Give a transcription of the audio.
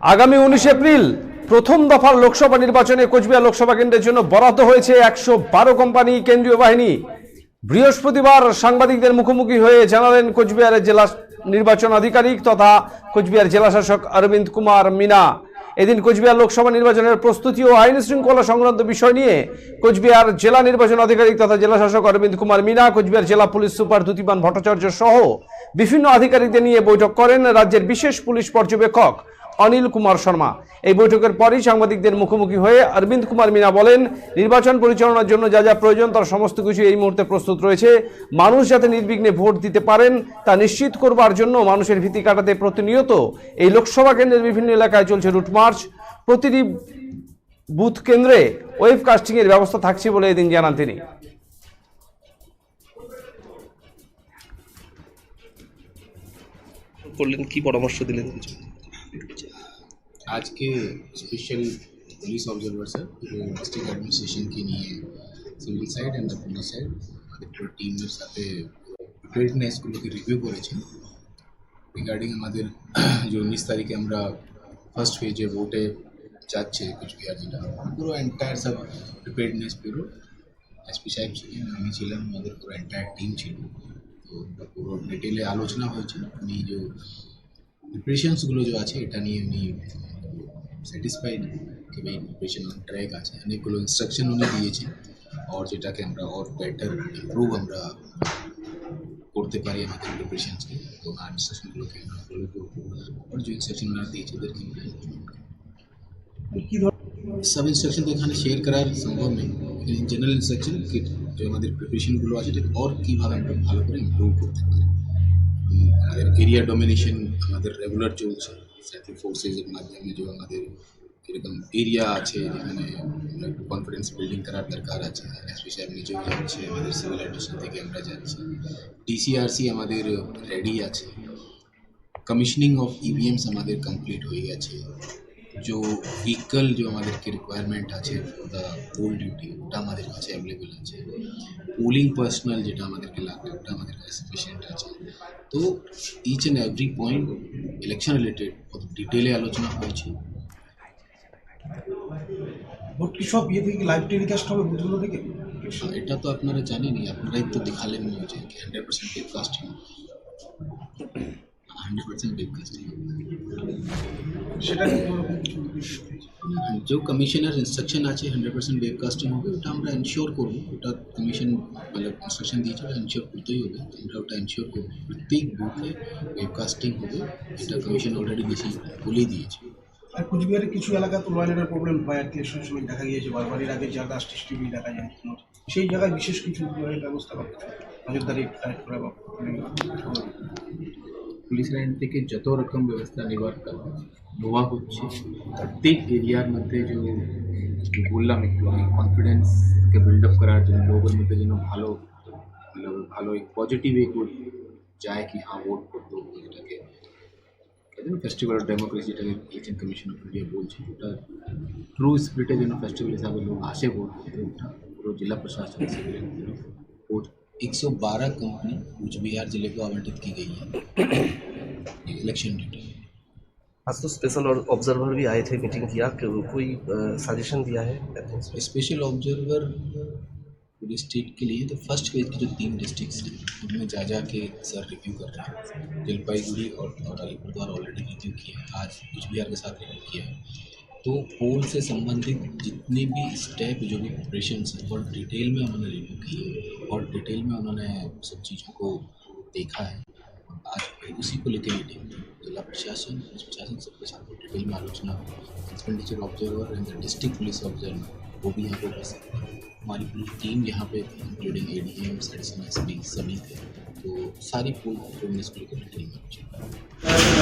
আগামী উনিশ এপ্রিল প্রথম দফার লোকসভা নির্বাচনে কোচবিহার লোকসভা কেন্দ্রের জন্য বরাদ্দ হয়েছে একশো বারো কোম্পানি কেন্দ্রীয় বাহিনী। বৃহস্পতিবার সাংবাদিকদের মুখোমুখি হয়ে জানালেন কোচবিহারের জেলা নির্বাচন আধিকারিক তথা কোচবিহার জেলাশাসক অরবিন্দ কুমার মিনা। এদিন কোচবিহার লোকসভা নির্বাচনের প্রস্তুতি ও আইন শৃঙ্খলা সংক্রান্ত বিষয় নিয়ে কোচবিহার জেলা নির্বাচন আধিকারিক তথা জেলা শাসক অরবিন্দ কুমার মিনা, কোচবিহার জেলা পুলিশ সুপার দ্যুতিমান ভট্টাচার্য সহ বিভিন্ন আধিকারিকদের নিয়ে বৈঠক করেন রাজ্যের বিশেষ পুলিশ পর্যবেক্ষক অনিল কুমার শর্মা। এই বৈঠকের পরই সাংবাদিকদের মুখোমুখি হয়ে অরবিন্দ কুমার মিনা বলেন, নির্বাচন পরিচালনার জন্য যা যা প্রয়োজন তার সমস্ত কিছু এই মুহূর্তে প্রস্তুত রয়েছে। মানুষ যাতে নির্বিঘ্নে ভোট দিতে পারেন, তা নিশ্চিত করবার জন্য মানুষের ভীতি কাটাতে প্রতিনিয়ত এই লোকসভা কেন্দ্রের বিভিন্ন এলাকায় চলছে রুট মার্চ। প্রতিটি বুথ কেন্দ্রে ওয়েব কাস্টিংয়ের ব্যবস্থা থাকছে বলে এদিন জানান তিনি। করলেন, কি পরামর্শ দিলেন কিছু? आज के special police observer sir district অ্যাডমিনিস্ট্রেশনকে নিয়ে civil side and the police side আমাদের পুরো টিমের সাথে প্রিপেয়ারনেসগুলোকে রিভিউ করেছেন রিগার্ডিং আমাদের যে উনিশ তারিখে আমরা ফার্স্ট ফেজে ভোটে যাচ্ছে কুচবিহার জেলা পুরো এন্টায়ার সব প্রিপেয়ারনেস পুরো এসপি সাহেব ছিলেন আমি ছিলাম আমাদের পুরো এন্টায়ার টিম ছিল তো আমরা পুরো ডিটেলে আলোচনা হয়েছিল উনি যে প্রিপারেশনসগুলো যে আছে এটা নিয়ে উনি স্যাটিসফাইড कि भाई प्रिपरेशन ऑन ट्रैक আছে অনেকগুলো ইনস্ট্রাকশন উনি দিয়েছেন আর যেটাকে আমরা অর বেটার ইমপ্রুভ আমরা করতে পারি আমাদের প্রিপারেশনসকে তো ওনার ইনস্ট্রাকশনগুলোকে আমরা ফলো করবো আর যে ইনস্ট্রাকশন ওনারা দিয়েছে ওদেরকে আমরা সব ইনস্ট্রাকশন তো এখানে শেয়ার করার সম্ভব নেই জেনারেল ইনস্ট্রাকশন কি যে আমাদের প্রিপারেশনগুলো আছে এটা আর কীভাবে আমরা ভালো করে ইমপ্রুভ করতে পারি উম, আমাদের এরিয়া ডোমিনেশন আমাদের রেগুলার চলছে। সাথে ফোর্সেসের মাধ্যমে যে আমাদের এরকম এরিয়া আছে যেখানে একটু কনফিডেন্স বিল্ডিং করার দরকার আছে। এসপি সাহেব নিজেও যাচ্ছে আমাদের সিভিল অ্যাডমিনিস্ট্রেশন থেকে আমরা যাচ্ছি। ডিসিআরসি আমাদের রেডি আছে। কমিশনিং অফ ইভিএমস আমাদের কমপ্লিট হয়ে গেছে। যে ভেহিকল যে আমাদেরকে রিকোয়ারমেন্ট আছে দ্য পোল ডিউটি ওটা আমাদের কাছে অ্যাভেলেবেল আছে পোলিং পার্সোনাল যেটা আমাদেরকে লাগবে ওটা আমাদের কাছে সাফিসিয়েন্ট আছে তো each and every point election related কত ডিটেলে আলোচনা হয়েছে ভোট সব ইয়ে থেকে লাইভ টেলিকাস্ট এটা তো আপনারা জানেনই আপনারাই তো দেখালেন নিউজে হান্ড্রেড পার্সেন্ট টেলিকাস্টিং যে কমিশনের ইনস্ট্রাকশন আছে হান্ড্রেড পার্সেন্ট ওয়েবকাস্টিং হবে ওটা আমরা এনশিওর করব ওটা কমিশন মানে ইনস্ট্রাকশন দিয়েছে ওটা এনশিওর করতেই হবে আমরা ওটা এনশিওর করব প্রত্যেক বুথে ওয়েবকাস্টিং হবে এটা কমিশন অলরেডি বেশি বলেই দিয়েছে আর কুচবিহারের কিছু এলাকা তো প্রবলেম হয় আর কি সময় দেখা গিয়েছে বারবারের আগে যারা রাষ্ট্রীয় টিভি দেখা যায় সেই জায়গায় বিশেষ কিছু ব্যবস্থা নজরদারি টাইট করা પોલીસ থেকে যত রকম ব্যবস্থা নেওয়ার নেওয়া হচ্ছে প্রত্যেক এরিয়ার মধ্যে যে বললাম একটু আগে কনফিডেন্সকে বিল্ড আপ করার জন্য লোকের মধ্যে যেন ভালো ভালো পজিটিভ গুড যায় কি হ্যাঁ ভোট করতে এটাকে ফেস্টিভ্যাল অফ ডেমোক্রেসি এটাকে ইলেকশন কমিশন অফ ইন্ডিয়া বলছে ওটা ট্রু স্পিরিটে যেন ফেস্টিভ্যাল হিসাবে লোক আসে ভোট করতে ওটা পুরো জেলা প্রশাসন ভোট 112 कंपनी कूच बिहार ज़िले को आवंटित की गई है। इलेक्शन ड्यूटी आज तो स्पेशल ऑब्जर्वर भी आए थे मीटिंग किया। कोई सजेशन दिया है? स्पेशल ऑब्जर्वर पूरे स्टेट के लिए तो फ़र्स्ट फ़ेज़ की जो तीन डिस्ट्रिक्ट्स हैं उनमें जा जा के सर रिव्यू कर रहे हैं। जलपाईगुड़ी और और अलीपुरद्वार ऑलरेडी रिव्यू किया है। आज कुछ बिहार के साथ रिव्यू किया है। तो पोल से संबंधित जितने भी स्टेप जो भी प्रिपरेशन हैं और डिटेल में उन्होंने रिव्यू किए और डिटेल में उन्होंने सब चीज़ों को देखा है। आज उसी को लेकर मीटिंग जिला प्रशासन प्रशासन सबके साथ डिटेल में आलोचना expenditure observer and district police observer वो भी यहाँ पे उपस्थित हमारी पूरी टीम यहाँ पे including A D M P सभी थे। तो सारी प्रोग्रेस को लेकर डिटेल में